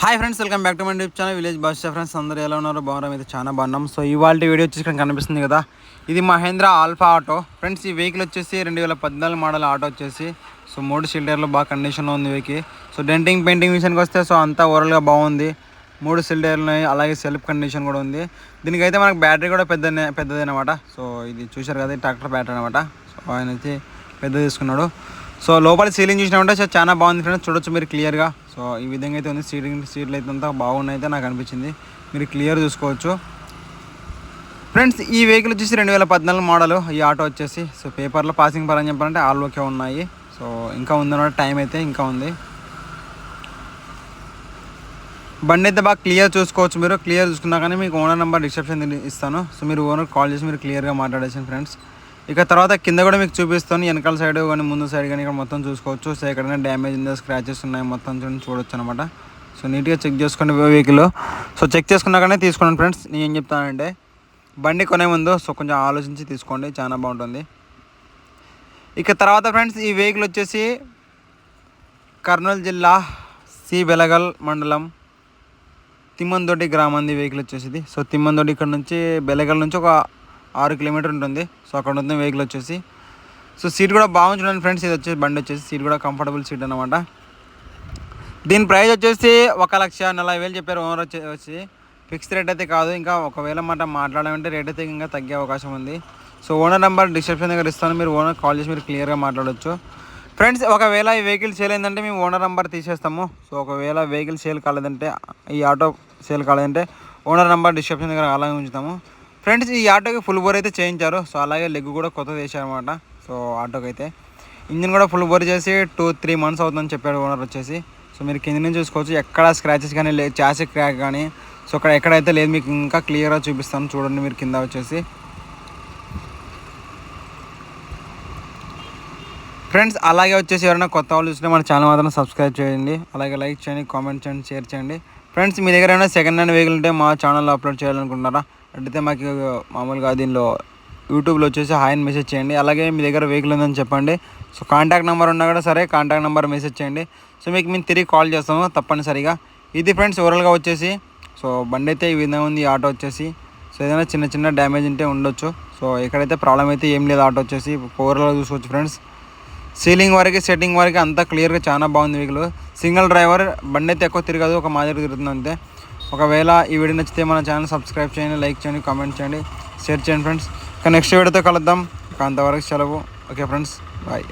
Hi friends welcome back to my YouTube channel village bus friends అందరూ ఎలా ఉన్నారో? బాగున్నాం అయితే చాలా బాగున్నాం. సో ఇవాళ వీడియో వచ్చేసి ఇక్కడ కనిపిస్తుంది కదా. ఇది మహేంద్ర ఆల్ఫా ఆటో. ఫ్రెండ్స్ ఈ వెహికల్ వచ్చేసి రెండు వేల పద్నాలుగు మోడల్ ఆటో వచ్చేసి. సో మూడు సిలిండర్లు బాగా కండిషన్లో ఉంది వెహికల్ సో డెంటింగ్ పెయింటింగ్ విషయానికి వస్తే సో అంతా ఓవరాల్గా బాగుంది. మూడు సిలిండర్లు ఉన్నాయి అలాగే సెల్ఫ్ కండిషన్ కూడా ఉంది. దీనికైతే మనకు బ్యాటరీ కూడా పెద్ద పెద్దది అనమాట సో ఇది చూశారు కదా ట్రాక్టర్ బ్యాటరీ అనమాట సో ఆయన అయితే పెద్ద తీసుకున్నాడు. సో లోపల సీలింగ్ చూసినామంటే సో చాలా బాగుంది ఫ్రెండ్స్ చూడొచ్చు మీరు క్లియర్గా సో ఈ విధంగా అయితే ఉంది. సీటింగ్ సీట్లు అయితే అంతా బాగున్నాయి అయితే నాకు అనిపించింది. మీరు క్లియర్ చూసుకోవచ్చు. ఫ్రెండ్స్ ఈ వెహికల్ వచ్చేసి రెండు వేల పద్నాలుగు మోడల్. ఈ ఆటో వచ్చేసి సో పేపర్లో పాసింగ్ పరని చెప్పాలంటే ఆల్ ఓకే ఉన్నాయి. సో ఇంకా ఉందన్నమాట టైం అయితే ఇంకా ఉంది. బండి అయితే బాగా క్లియర్ చూసుకోవచ్చు మీరు. క్లియర్ చూసుకున్నా కానీ మీకు ఓనర్ నెంబర్ డిస్క్రిప్షన్ ఇస్తాను. సో మీరు ఓనర్ కాల్ చేసి మీరు క్లియర్గా మాట్లాడేసాను ఫ్రెండ్స్. ఇక తర్వాత కింద కూడా మీకు చూపిస్తాను. వెనకాల సైడ్ కానీ ముందు సైడ్ కానీ ఇక్కడ మొత్తం చూసుకోవచ్చు. సో ఎక్కడైనా డ్యామేజ్ ఉందో స్క్రాచెస్ ఉన్నాయి మొత్తం చూడండి చూడొచ్చు అనమాట సో నీట్గా చెక్ చేసుకోండి వెహికల్ సో చెక్ చేసుకున్నాకనే తీసుకోండి ఫ్రెండ్స్ నేను ఏం చెప్తానంటే బండి కొనే ముందు సో కొంచెం ఆలోచించి తీసుకోండి. చాలా బాగుంటుంది. ఇక తర్వాత ఫ్రెండ్స్ ఈ వెహికల్ వచ్చేసి కర్నూలు జిల్లా సి బెలగల్ మండలం తిమ్మందొడ్డి గ్రామంది వెహికల్ వచ్చేసి సో తిమ్మందొడ్డి ఇక్కడ నుంచి బెలగల్ నుంచి ఒక ఆరు కిలోమీటర్ ఉంటుంది. సో అక్కడ ఉంది వెహికల్ వచ్చేసి. సో సీట్ కూడా బాగుంది చూడండి ఫ్రెండ్స్. ఇది వచ్చేసి బండి వచ్చేసి సీట్ కూడా కంఫర్టబుల్ సీట్ అనమాట దీని ప్రైస్ వచ్చేసి ఒక లక్ష నలభై వేలు చెప్పారు ఓనర్ వచ్చే వచ్చి. ఫిక్స్డ్ రేట్ అయితే కాదు. ఇంకా ఒకవేళ మాట మాట్లాడాలంటే రేట్ అయితే ఇంకా తగ్గే అవకాశం ఉంది. సో ఓనర్ నెంబర్ డిస్క్రిప్షన్ దగ్గర ఇస్తాను. మీరు ఓనర్ కాల్ చేసి మీరు క్లియర్గా మాట్లాడవచ్చు ఫ్రెండ్స్ ఒకవేళ ఈ వెహికల్ సేల్ అయిందంటే మేము ఓనర్ నెంబర్ తీసేస్తాము. సో ఒకవేళ వెహికల్ సేల్ కాలేదంటే ఈ ఆటో సేల్ కాలేదంటే ఓనర్ నెంబర్ డిస్క్రిప్షన్ దగ్గర అలాగే ఉంచుతాము. ఫ్రెండ్స్ ఈ ఆటోకి ఫుల్ బోర్ అయితే చేయించారు. సో అలాగే లెగ్ కూడా కొత్తది వేసారనమాట సో ఆటోకి అయితే ఇంజిన్ కూడా ఫుల్ బోర్ చేసి టూ త్రీ మంత్స్ అవుతుందని చెప్పాడు ఓనర్ వచ్చేసి. సో మీరు కింద నుంచి చూసుకోవచ్చు. ఎక్కడ స్క్రాచెస్ కానీ లేదు చాసి క్రాక్ కానీ సో అక్కడ ఎక్కడైతే లేదు మీకు ఇంకా క్లియర్గా చూపిస్తాను. చూడండి మీరు కింద వచ్చేసి. ఫ్రెండ్స్ అలాగే వచ్చేసి ఎవరైనా కొత్త వాళ్ళు చూసినా మన ఛానల్ మాత్రం సబ్స్క్రైబ్ చేయండి. అలాగే లైక్ చేయండి కామెంట్ చేయండి షేర్ చేయండి. ఫ్రెండ్స్ మీ దగ్గర ఏమైనా సెకండ్ హ్యాండ్ వెహికల్ ఉంటే మా ఛానల్లో అప్లోడ్ చేయాలనుకుంటున్నారా? అడిగితే మాకు మామూలుగా దీనిలో యూట్యూబ్లో వచ్చేసి హాయ్ అని మెసేజ్ చేయండి. అలాగే మీ దగ్గర వెహికల్ ఉందని చెప్పండి. సో కాంటాక్ట్ నెంబర్ ఉన్నా కూడా సరే కాంటాక్ట్ నెంబర్ మెసేజ్ చేయండి. సో మీకు మేము తిరిగి కాల్ చేస్తాము తప్పనిసరిగా. ఇది ఫ్రెండ్స్ ఓవరాల్గా వచ్చేసి సో బండి అయితే ఈ విధంగా ఉంది ఈ ఆటో వచ్చేసి. సో ఏదైనా చిన్న చిన్న డ్యామేజ్ ఉంటే ఉండొచ్చు. సో ఎక్కడైతే ప్రాబ్లం అయితే ఏం లేదు ఆటో వచ్చేసి ఓవరాల్గా చూసుకోవచ్చు ఫ్రెండ్స్ సీలింగ్ వరకు సెట్టింగ్ వరకు అంతా క్లియర్గా చాలా బాగుంది వెహికల్ సింగిల్ డ్రైవర్ బండి అయితే ఎక్కువ తిరగదు ఒక మాదిరి తిరుగుతుంది అంతే. ఒకవేళ ఈ వీడియో నచ్చితే మన ఛానల్ సబ్స్క్రైబ్ చేయండి లైక్ చేయండి కామెంట్ చేయండి షేర్ చేయండి ఫ్రెండ్స్ ఇక నెక్స్ట్ వీడియోతో కలుద్దాం. ఇక అంతవరకు సెలవు. Okay friends bye